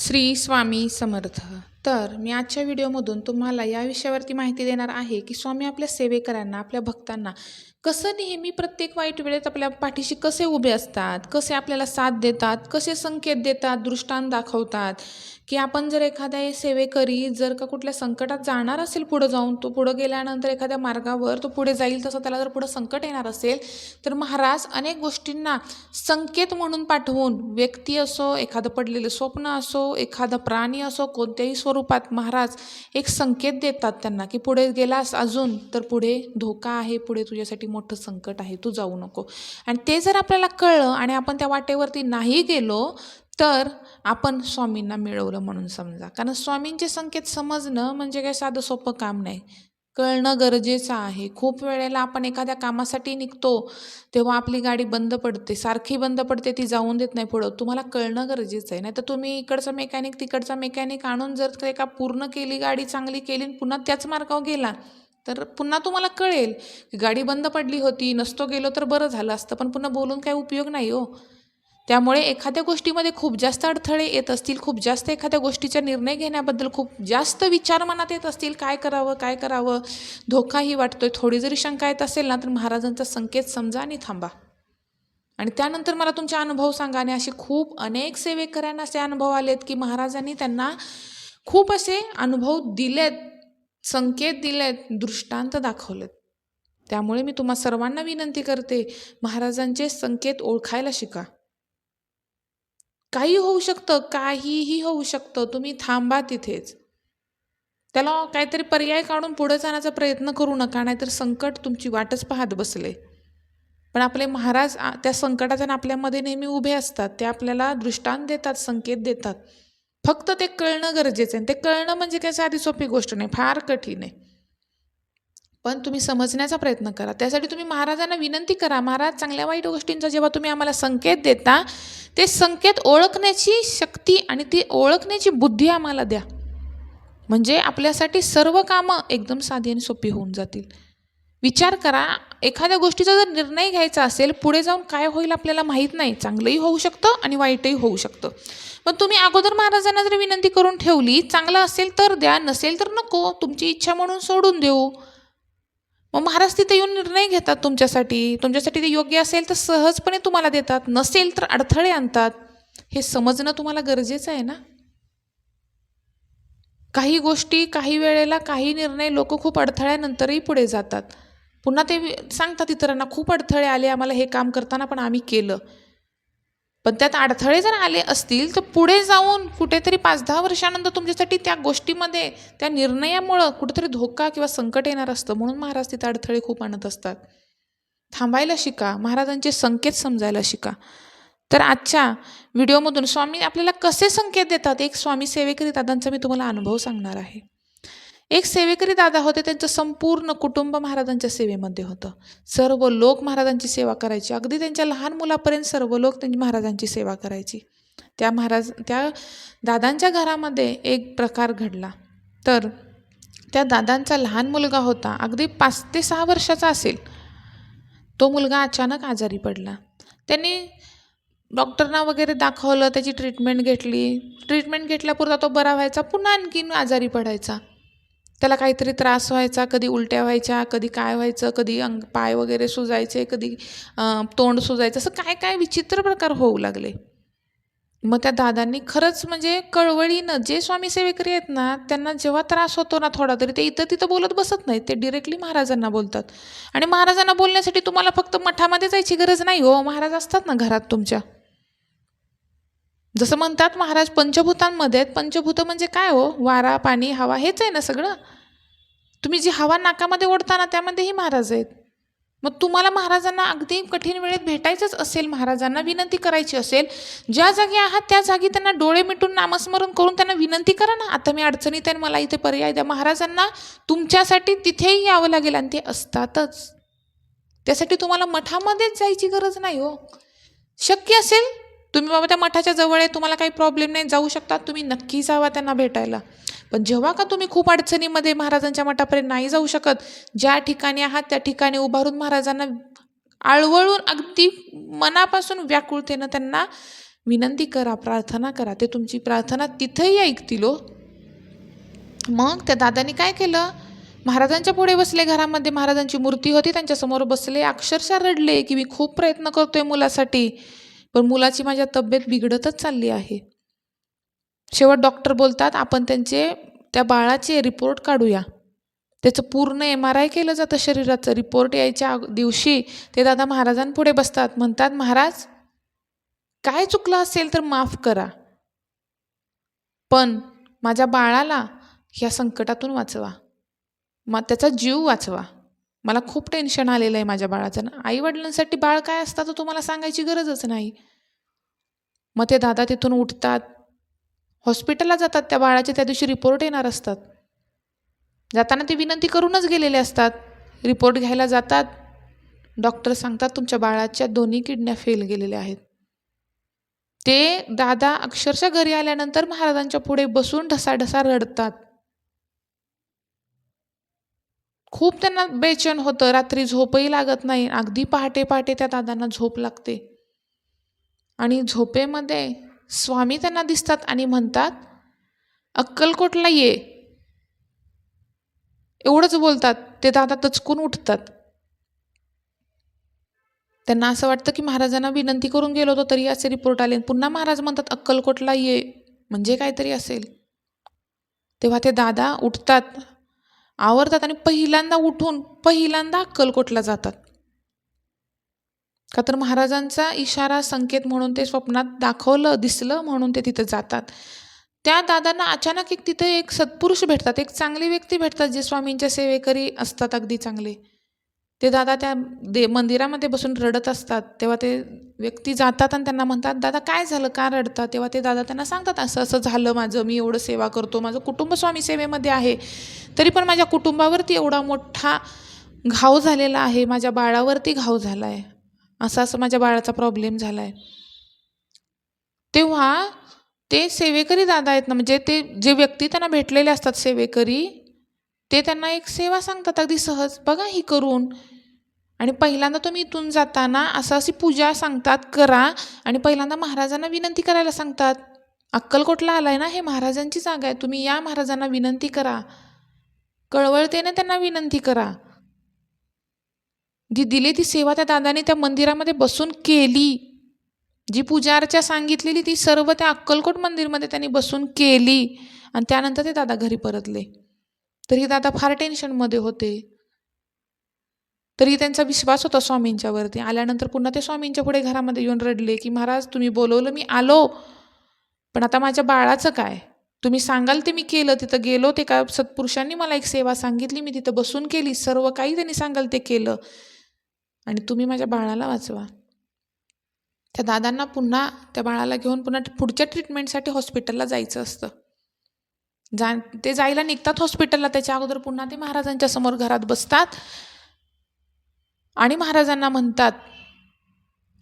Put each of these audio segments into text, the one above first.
श्री स्वामी समर्थ. तर मी आजच्या व्हिडिओमधून तुम्हाला या विषयावरती माहिती देणार आहे की स्वामी आपल्या सेवेकरांना आपल्या भक्तांना कसं नेहमी प्रत्येक वाईट वेळेत आपल्या पाठीशी कसे उभे असतात कसे आपल्याला साथ देतात कसे संकेत देतात दृष्टांत दाखवतात की आपण जर एखाद्या सेवेकरी जर का कुठल्या संकटात जाणार असेल पुढं जाऊन तो पुढं गेल्यानंतर एखाद्या मार्गावर तो पुढे जाईल तसं त्याला जर पुढं संकट येणार असेल तर महाराज अनेक गोष्टींना संकेत म्हणून पाठवून व्यक्ती असो एखादं पडलेलं स्वप्न असो एखादा प्राणी असो कोणत्याही स्वरूपात महाराज एक संकेत देतात त्यांना की पुढे गेलास अजून तर पुढे धोका आहे पुढे तुझ्यासाठी मोठं संकट आहे तू जाऊ नको. आणि ते जर आपल्याला कळलं आणि आपण त्या वाटेवरती नाही गेलो तर आपण स्वामींना मिळवलं म्हणून समजा. कारण स्वामींचे संकेत समजणं म्हणजे काय साधं सोपं काम नाही. कळणं गरजेचं आहे. खूप वेळेला आपण एखाद्या कामासाठी निघतो तेव्हा आपली गाडी बंद पडते. सारखी बंद पडते ती जाऊन देत नाही पुढं. तुम्हाला कळणं गरजेचं आहे. नाही तर तुम्ही इकडचा मेकॅनिक तिकडचा मेकॅनिक आणून जर एका पूर्ण केली गाडी चांगली केली आणि पुन्हा त्याच मार्गावर गेला तर पुन्हा तुम्हाला कळेल की गाडी बंद पडली होती नसतो गेलो तर बरं झालं असतं. पण पुन्हा बोलून काही उपयोग नाही हो. त्यामुळे एखाद्या गोष्टीमध्ये खूप जास्त अडथळे येत असतील खूप जास्त एखाद्या गोष्टीचा निर्णय घेण्याबद्दल खूप जास्त विचार मनात येत असतील काय करावं काय करावं? धोकाही वाटतोय. थोडी जरी शंका येत असेल ना तर महाराजांचा संकेत समजा आणि थांबा. आणि त्यानंतर मला तुमचे अनुभव सांगा. आणि असे खूप अनेक सेवेकऱ्यांना असे अनुभव आलेत की महाराजांनी त्यांना खूप असे अनुभव दिलेत संकेत दिलेत दृष्टांत दाखवलेत. त्यामुळे मी तुम्हा सर्वांना विनंती करते महाराजांचे संकेत ओळखायला शिका. काही होऊ शकतं काहीही होऊ शकतं तुम्ही थांबा तिथेच. त्याला काहीतरी पर्याय काढून पुढे जाण्याचा प्रयत्न करू नका नाहीतर संकट तुमची वाटच पाहत बसले. पण आपले महाराज त्या संकटाच्या आपल्यामध्ये नेहमी उभे असतात ते आपल्याला दृष्टांत देतात संकेत देतात. फक्त ते कळणं गरजेचं आहे. ते कळणं म्हणजे काही साधी सोपी गोष्ट नाही फार कठीण आहे. पण तुम्ही समजण्याचा प्रयत्न करा. त्यासाठी तुम्ही महाराजांना विनंती करा. महाराज चांगल्या वाईट गोष्टींचा जेव्हा तुम्ही आम्हाला संकेत देता ते संकेत ओळखण्याची शक्ती आणि ती ओळखण्याची बुद्धी आम्हाला द्या. म्हणजे आपल्यासाठी सर्व कामं एकदम साधी आणि सोपी होऊन जातील. विचार करा एखाद्या गोष्टीचा जर निर्णय घ्यायचा असेल पुढे जाऊन काय होईल आपल्याला माहीत नाही. चांगलंही होऊ शकतं आणि वाईटही होऊ शकतं. पण तुम्ही अगोदर महाराजांना जर विनंती करून ठेवली चांगलं असेल तर द्या नसेल तर नको. तुमची इच्छा म्हणून सोडून देऊ. मग महाराज तिथे येऊन निर्णय घेतात तुमच्यासाठी. तुमच्यासाठी ते योग्य असेल तर सहजपणे तुम्हाला देतात. नसेल तर अडथळे आणतात. हे समजणं तुम्हाला गरजेचं आहे ना? काही गोष्टी काही वेळेला काही निर्णय लोक खूप अडथळ्यानंतरही पुढे जातात. पुन्हा ते सांगतात इतरांना खूप अडथळे आले आम्हाला हे काम करताना पण आम्ही केलं. पण त्यात अडथळे जर आले असतील तर पुढे जाऊन कुठेतरी पाच दहा वर्षानंतर तुमच्यासाठी त्या गोष्टीमध्ये त्या निर्णयामुळं कुठेतरी धोका किंवा संकट येणार असतं. म्हणून महाराज तिथे अडथळे खूप आणत असतात. थांबायला शिका. महाराजांचे संकेत समजायला शिका. तर आजच्या व्हिडिओमधून स्वामी आपल्याला कसे संकेत देतात? एक स्वामी सेवेकरी दादांचा मी तुम्हाला अनुभव सांगणार आहे. एक सेवेकरी दादा होते त्यांचं संपूर्ण कुटुंब महाराजांच्या सेवेमध्ये होतं. सर्व लोक महाराजांची सेवा करायची. अगदी त्यांच्या लहान मुलापर्यंत सर्व लोक त्यांची महाराजांची सेवा करायची. त्या महाराज त्या दादांच्या घरामध्ये एक प्रकार घडला. तर त्या दादांचा लहान मुलगा होता. अगदी पाच ते सहा वर्षाचा असेल. तो मुलगा अचानक आजारी पडला. त्यांनी डॉक्टरना वगैरे दाखवलं त्याची ट्रीटमेंट घेतली. ट्रीटमेंट घेतल्यापुरता तो बरा व्हायचा. पुन्हा आणखीन आजारी पडायचा. त्याला काहीतरी त्रास व्हायचा कधी उलट्या व्हायच्या कधी काय व्हायचं कधी अंग पाय वगैरे सुजायचे कधी तोंड सुजायचं असं काय काय विचित्र प्रकार होऊ लागले. मग त्या दादांनी खरंच म्हणजे कळवळीनं जे स्वामी सेवेकरी आहेत ना त्यांना जेव्हा त्रास होतो ना थोडा तरी ते इथं तिथं बोलत बसत नाहीत ते डिरेक्टली महाराजांना बोलतात. आणि महाराजांना बोलण्यासाठी तुम्हाला फक्त मठामध्ये जायची गरज नाही हो महाराज असतात ना घरात तुमच्या. जसं म्हणतात महाराज पंचभूतांमध्ये आहेत. पंचभूत म्हणजे काय हो? वारा पाणी हवा हेच आहे ना सगळं. तुम्ही जी हवा नाकामध्ये ओढता ना त्यामध्येही महाराज आहेत. मग तुम्हाला महाराजांना अगदी कठीण वेळेत भेटायचंच असेल महाराजांना विनंती करायची असेल. ज्या जागी आहात त्या जागी त्यांना डोळे मिटून नामस्मरण करून त्यांना विनंती करा ना. आता मी अडचणीत आहे आणि मला इथे पर्याय द्या. महाराजांना तुमच्यासाठी तिथेही यावं लागेल आणि ते असतातच. त्यासाठी तुम्हाला मठामध्येच जायची गरज नाही हो. शक्य असेल तुम्ही बाबा त्या मठाच्या जवळ आहे तुम्हाला काही प्रॉब्लेम नाही जाऊ शकता. तुम्ही नक्की जावा त्यांना भेटायला. पण जेव्हा का तुम्ही खूप अडचणीमध्ये महाराजांच्या मठापर्यंत नाही जाऊ शकत ज्या ठिकाणी आहात त्या ठिकाणी उभारून महाराजांना आळवळून अगदी मनापासून व्याकुळतेनं त्यांना विनंती करा प्रार्थना करा. ते तुमची प्रार्थना तिथंही ऐकतील हो. मग त्या दादानी काय केलं? महाराजांच्या पुढे बसले घरामध्ये. महाराजांची मूर्ती होती त्यांच्यासमोर बसले. अक्षरशः रडले की मी खूप प्रयत्न करतोय मुलासाठी. पण मुलाची माझ्या तब्येत बिघडतच चालली आहे. शेवट डॉक्टर बोलतात आपण त्यांचे त्या बाळाचे रिपोर्ट काढूया. त्याचं पूर्ण एम आर आय केलं जातं शरीराचं. रिपोर्ट यायच्या दिवशी ते दादा महाराजांपुढे बसतात. म्हणतात महाराज काय चुकलं असेल तर माफ करा. पण माझ्या बाळाला ह्या संकटातून वाचवा. मग त्याचा जीव वाचवा. मला खूप टेन्शन आलेलं आहे माझ्या बाळाचं. ना आईवडिलांसाठी बाळ काय असतं तर तुम्हाला सांगायची गरजच नाही. मग ते दादा तिथून उठतात. हॉस्पिटलला जातात. त्या बाळाचे त्या दिवशी रिपोर्ट येणार असतात. जाताना ते विनंती करूनच गेलेले असतात. रिपोर्ट घ्यायला जातात. डॉक्टर सांगतात तुमच्या बाळाच्या दोन्ही किडन्या फेल गेलेल्या आहेत. ते दादा अक्षरशः घरी आल्यानंतर महाराजांच्या पुढे बसून ढसाढसा रडतात. खूप त्यांना बेचैन होतं. रात्री झोपही लागत नाही. अगदी पहाटे पहाटे त्या दादांना झोप लागते. आणि झोपेमध्ये स्वामी त्यांना दिसतात आणि म्हणतात अक्कलकोटला ये? एवढंच बोलतात. ते दादा दचकून उठतात. त्यांना असं वाटतं की महाराजांना विनंती करून गेलो होतो तरी असे रिपोर्ट आले. पुन्हा महाराज म्हणतात अक्कलकोटला ये? म्हणजे काहीतरी असेल. तेव्हा ते दादा उठतात. आवरतात आणि पहिल्यांदा उठून पहिल्यांदा अक्कलकोटला जातात. का तर महाराजांचा इशारा संकेत म्हणून ते स्वप्नात दाखवलं दिसलं म्हणून ते तिथं जातात. त्या दादांना अचानक एक तिथे एक सत्पुरुष भेटतात एक चांगली व्यक्ती भेटतात जे स्वामींच्या सेवेकरी असतात अगदी चांगले. ते दादा त्या दे मंदिरामध्ये बसून रडत असतात. तेव्हा ते व्यक्ती जातात आणि त्यांना म्हणतात दादा काय झालं? का रडतात तेव्हा ते दादा त्यांना सांगतात असं असं झालं माझं. मी एवढं सेवा करतो. माझं कुटुंब स्वामी सेवेमध्ये आहे. तरी पण माझ्या कुटुंबावरती एवढा मोठा घाव झालेला आहे. माझ्या बाळावरती घाव झाला आहे असं असं माझ्या बाळाचा प्रॉब्लेम झाला आहे तेव्हा ते सेवेकरी दादा आहेत ना म्हणजे ते जे व्यक्ती त्यांना भेटलेले असतात सेवेकरी ते त्यांना एक सेवा सांगतात अगदी सहज. बघा ही करून. आणि पहिल्यांदा तुम्ही इथून जाताना असं अशी पूजा सांगतात करा. आणि पहिल्यांदा महाराजांना विनंती करायला सांगतात. अक्कलकोटला आलाय ना हे महाराजांची जागा आहे. तुम्ही या महाराजांना विनंती करा. कळवळतेने त्यांना विनंती करा. जी दिली ती सेवा त्या दादाने त्या मंदिरामध्ये बसून केली. जी पूजार्चा सांगितलेली ती सर्व त्या अक्कलकोट मंदिरमध्ये त्यांनी बसून केली. आणि त्यानंतर ते दादा घरी परतले. तरी दादा फार टेन्शनमध्ये होते. तरी त्यांचा विश्वास होता स्वामींच्यावरती आल्यानंतर पुन्हा ते स्वामींच्या पुढे घरामध्ये येऊन रडले की महाराज तुम्ही बोलवलं मी आलो. पण आता माझ्या बाळाचं काय? तुम्ही सांगाल ते मी केलं. तिथं गेलो ते का सत्पुरुषांनी मला एक सेवा सांगितली. मी तिथं बसून केली. सर्व काही त्यांनी सांगाल ते केलं. आणि तुम्ही माझ्या बाळाला वाचवा. त्या दादांना पुन्हा त्या बाळाला घेऊन पुन्हा पुढच्या ट्रीटमेंटसाठी हॉस्पिटलला जायचं असतं. जा ते जायला निघतात हॉस्पिटलला त्याच्या अगोदर पुन्हा ते महाराजांच्या समोर घरात बसतात. आणि महाराजांना म्हणतात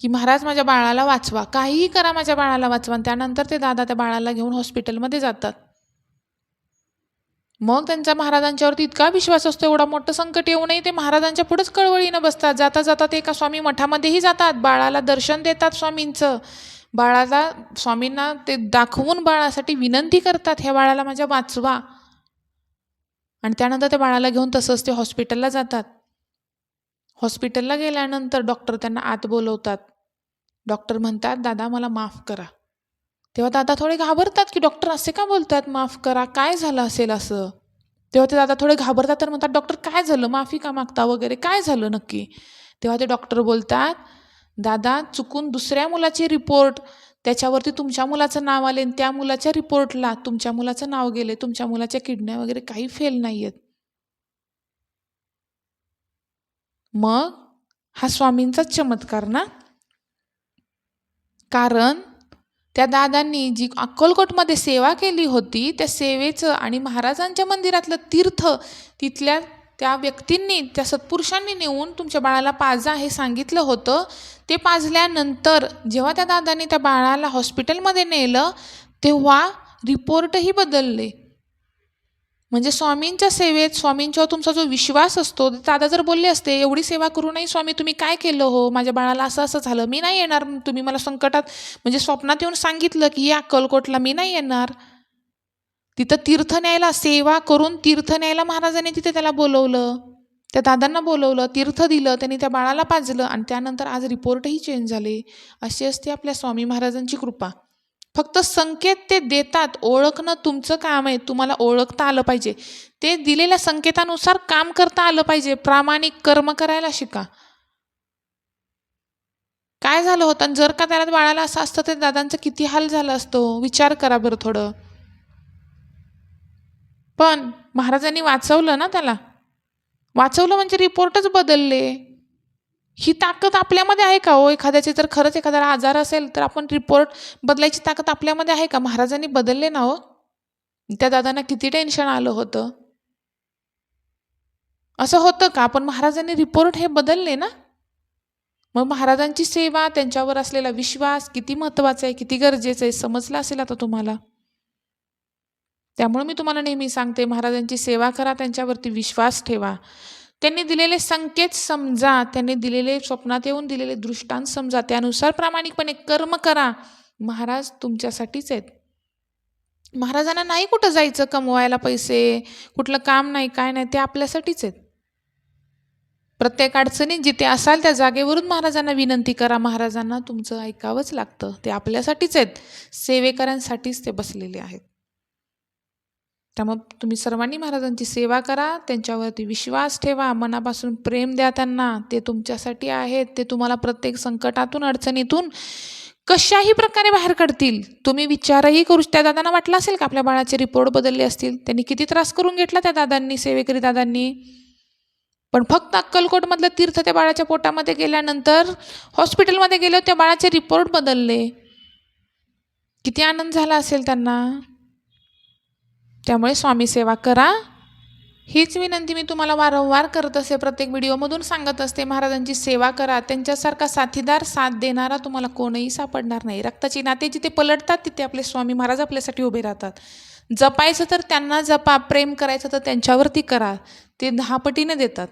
की महाराज माझ्या बाळाला वाचवा. काहीही करा माझ्या बाळाला वाचवा. आणि त्यानंतर ते दादा त्या बाळाला घेऊन हॉस्पिटलमध्ये जातात. मग त्यांचा महाराजांच्यावरती इतका विश्वास असतो एवढा मोठं संकट येऊ नये ते महाराजांच्या पुढेच कळवळीनं बसतात. जाता जाता ते एका स्वामी मठामध्येही जातात. बाळाला दर्शन देतात स्वामींचं. बाळाला स्वामींना ते दाखवून बाळासाठी विनंती करतात ह्या बाळाला माझ्या वाचवा. आणि त्यानंतर त्या बाळाला घेऊन तसंच ते हॉस्पिटलला जातात. हॉस्पिटलला गेल्यानंतर डॉक्टर त्यांना आत बोलवतात. डॉक्टर म्हणतात दादा मला माफ करा. तेव्हा दादा थोडे घाबरतात की डॉक्टर असे का बोलतात माफ करा काय झालं असेल असं? तेव्हा ते दादा थोडे घाबरतात तर म्हणतात डॉक्टर काय झालं? माफी का मागता वगैरे? काय झालं नक्की? तेव्हा ते डॉक्टर बोलतात दादा चुकून दुसऱ्या मुलाचे रिपोर्ट त्याच्यावरती तुमच्या मुलाचं नाव आले आणि त्या मुलाच्या रिपोर्टला तुमच्या मुलाचं नाव गेले तुमच्या मुलाच्या किडन्या वगैरे काही फेल नाही आहेत मग हा स्वामींचाच चमत्कार ना? कारण त्या दादांनी जी अक्कलकोटमध्ये सेवा केली होती त्या सेवेचं आणि महाराजांच्या मंदिरातलं तीर्थ तिथल्या त्या व्यक्तींनी त्या सत्पुरुषांनी नेऊन तुमच्या बाळाला पाजा हे सांगितलं होतं. ते पाजल्यानंतर जेव्हा त्या दादांनी त्या बाळाला हॉस्पिटलमध्ये नेलं तेव्हा रिपोर्टही बदलले. म्हणजे स्वामींच्या सेवेत स्वामींच्यावर तुमचा जो विश्वास असतो दादा जर बोलले असते एवढी सेवा करूनही स्वामी तुम्ही काय केलं हो? माझ्या बाळाला असं असं झालं. मी नाही येणार. तुम्ही मला संकटात म्हणजे स्वप्नात येऊन सांगितलं की या अक्कलकोटला मी नाही येणार. तिथं तीर्थ न्यायला सेवा करून तीर्थ न्यायला महाराजांनी तिथे त्याला बोलवलं. त्या दादांना बोलवलं तीर्थ दिलं त्यांनी त्या बाळाला पाजलं आणि त्यानंतर आज रिपोर्टही चेंज झाले. अशी असते आपल्या स्वामी महाराजांची कृपा. फक्त संकेत ते देतात ओळखणं तुमचं काम आहे तुम्हाला ओळखता आलं पाहिजे. ते दिलेल्या संकेतानुसार काम करता आलं पाहिजे प्रामाणिक कर्म करायला शिका. काय झालं होतं? आणि जर का त्याला बाळाला असं असतं तर दादांचं किती हाल झालं असतो? विचार करा बरं थोडं. पण महाराजांनी वाचवलं ना त्याला. वाचवलं म्हणजे रिपोर्टच बदलले. ही ताकद आपल्यामध्ये आहे का हो? एखाद्याचे जर खरंच एखाद्याला आजार असेल तर आपण रिपोर्ट बदलायची ताकद आपल्यामध्ये आहे का? महाराजांनी बदलले ना हो? त्या दादांना किती टेन्शन आलं होतं. असं होतं का? पण महाराजांनी रिपोर्ट हे बदलले ना? मग महाराजांची सेवा त्यांच्यावर असलेला विश्वास किती महत्त्वाचा आहे किती गरजेचं आहे समजलं असेल आता तुम्हाला? त्यामुळे मी तुम्हाला नेहमी सांगते महाराजांची सेवा करा त्यांच्यावरती विश्वास ठेवा. त्यांनी दिलेले संकेत समजा त्यांनी दिलेले स्वप्नात येऊन दिलेले दृष्टांत समजा त्यानुसार प्रामाणिकपणे कर्म करा. महाराज तुमच्यासाठीच आहेत. महाराजांना नाही कुठं जायचं कमवायला पैसे कुठलं काम नाही काय नाही ते आपल्यासाठीच आहेत. प्रत्येक अडचणीत जिथे असाल त्या जागेवरून महाराजांना विनंती करा. महाराजांना तुमचं ऐकावंच लागतं. ते आपल्यासाठीच आहेत. सेवेकऱ्यांसाठीच ते बसलेले आहेत. त्यामुळं तुम्ही सर्वांनी महाराजांची सेवा करा त्यांच्यावरती विश्वास ठेवा मनापासून प्रेम द्या त्यांना. ते तुमच्यासाठी आहेत. ते तुम्हाला प्रत्येक संकटातून अडचणीतून कशाही प्रकारे बाहेर काढतील. तुम्ही विचारही करू त्या दादांना वाटलं असेल का आपल्या बाळाचे रिपोर्ट बदलले असतील? त्यांनी किती त्रास करून घेतला त्या दादांनी सेवेकरी दादांनी? पण फक्त अक्कलकोटमधलं तीर्थ त्या बाळाच्या पोटामध्ये गेल्यानंतर हॉस्पिटलमध्ये गेले त्या बाळाचे रिपोर्ट बदलले. किती आनंद झाला असेल त्यांना. त्यामुळे स्वामी सेवा करा. हीच विनंती मी तुम्हाला वारंवार करत असते. प्रत्येक व्हिडिओमधून सांगत असते महाराजांची सेवा करा. त्यांच्यासारखा साथीदार साथ देणारा तुम्हाला कोणही सापडणार नाही. रक्ताची नाते जिथे पलटतात तिथे आपले स्वामी महाराज आपल्यासाठी उभे राहतात. जपायचं तर त्यांना जपा. प्रेम करायचं तर त्यांच्यावरती करा. ते दहापटीने देतात.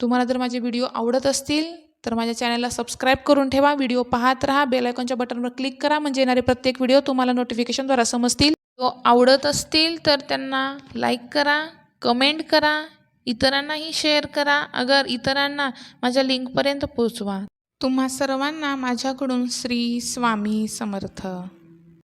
तुम्हाला जर माझे व्हिडिओ आवडत असतील तर माझ्या चॅनलला सबस्क्राईब करून ठेवा. व्हिडिओ पाहत राहा. बेलायकॉनच्या बटनवर क्लिक करा. म्हणजे येणारे प्रत्येक व्हिडिओ तुम्हाला नोटिफिकेशनद्वारा समजतील. तो आवडत असतील तर त्यांना लाईक करा कमेंट करा इतरांनाही शेअर करा. अगर इतरांना माझ्या लिंकपर्यंत पोचवा तुम्हा सर्वांना माझ्याकडून श्री स्वामी समर्थ.